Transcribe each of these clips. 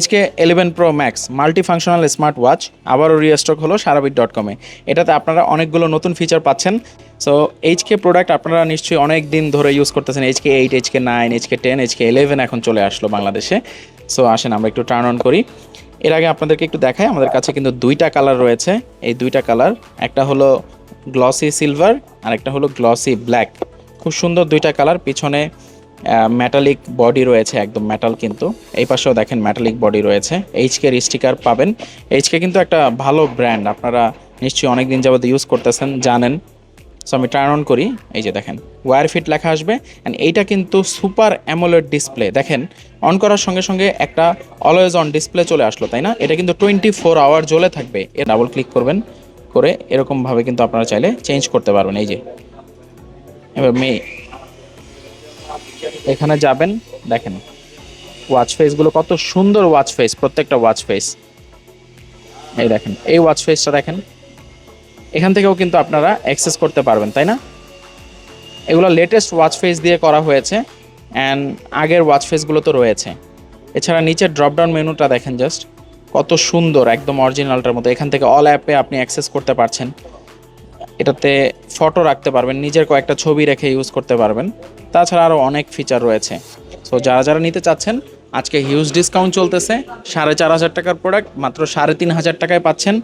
HK eleven pro max multi functional smart watch আবারও restock হলো সারাবিট ডট কমে এটাতে আপনারা অনেকগুলো নতুন ফিচার পাচ্ছেন। সো এইচকে প্রোডাক্ট আপনারা নিশ্চয়ই অনেক দিন ধরে ইউজ করতেছেন। HK eight HK nine HK ten HK eleven এখন চলে আসলো বাংলাদেশে। সো আসেন, আমরা একটু টার্ন অন করি। এর আগে আপনাদেরকে একটু দেখাই, আমাদের কাছে কিন্তু দুইটা কালার রয়েছে। এই দুইটা কালার একটা হলো গ্লসি সিলভার আর একটা হলো গ্লসি ব্ল্যাক খুব সুন্দর দুইটা কালার পিছনে মেটালিক বডি রয়েছে একদম মেটাল কিন্তু। এই পাশেও দেখেন মেটালিক বডি রয়েছে। এইচকে স্টিকার পাবেন। এইচকে কিন্তু একটা ভালো ব্র্যান্ড আপনারা নিশ্চয়ই অনেক দিন যাবত ইউজ করতেছেন, জানেন। সো আমি টার্ন অন করি, এই যে দেখেন ওয়ার ফিট লেখা আসবে। অ্যান্ড এইটা কিন্তু সুপার অ্যামোলেড ডিসপ্লে দেখেন অন করার সঙ্গে সঙ্গে একটা অলওয়েজ অন ডিসপ্লে চলে আসলো, তাই না? এটা কিন্তু টোয়েন্টি ফোর আওয়ার জ্বলে থাকবে। এ ডাবল ক্লিক করবেন, করে এরকমভাবে কিন্তু আপনারা চাইলে চেঞ্জ করতে পারবেন। এই যে, এবার মে এখানে যাবেন, দেখেন ওয়াচ ফেসগুলো কত সুন্দর ওয়াচ ফেস প্রত্যেকটা ওয়াচ ফেস এই দেখেন, এই ওয়াচ ফেসটা দেখেন, এখান থেকেও কিন্তু আপনারা অ্যাক্সেস করতে পারবেন, তাই না? এগুলো লেটেস্ট ওয়াচ ফেস দিয়ে করা হয়েছে অ্যান্ড আগের ওয়াচ ফেসগুলো তো রয়েছে। এছাড়া নিচের ড্রপডাউন মেনুটা দেখেন জাস্ট কত সুন্দর, একদম অরিজিনালটার মতো। এখান থেকে অল অ্যাপে আপনি অ্যাক্সেস করতে পারছেন। এটাতে ফটো রাখতে পারবেন, নিজের কয়েকটা ছবি রেখে ইউজ করতে পারবেন। তাছাড়া আরও অনেক ফিচার রয়েছে। সো যারা যারা নিতে চাচ্ছেন, আজকে হিউজ ডিসকাউন্ট চলতেছে, সাড়ে চার হাজার টাকার প্রোডাক্ট মাত্র সাড়ে তিন হাজার টাকায় পাচ্ছেন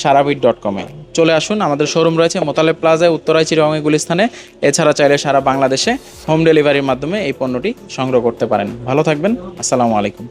সারাবিট ডট কমে চলে আসুন, আমাদের শোরুম রয়েছে মোতালেব প্লাজায় উত্তরায় চিরঙ্গে গুলিস্থানে। এছাড়া চাইলে সারা বাংলাদেশে হোম ডেলিভারির মাধ্যমে এই পণ্যটি সংগ্রহ করতে পারেন। ভালো থাকবেন, আসসালামু আলাইকুম।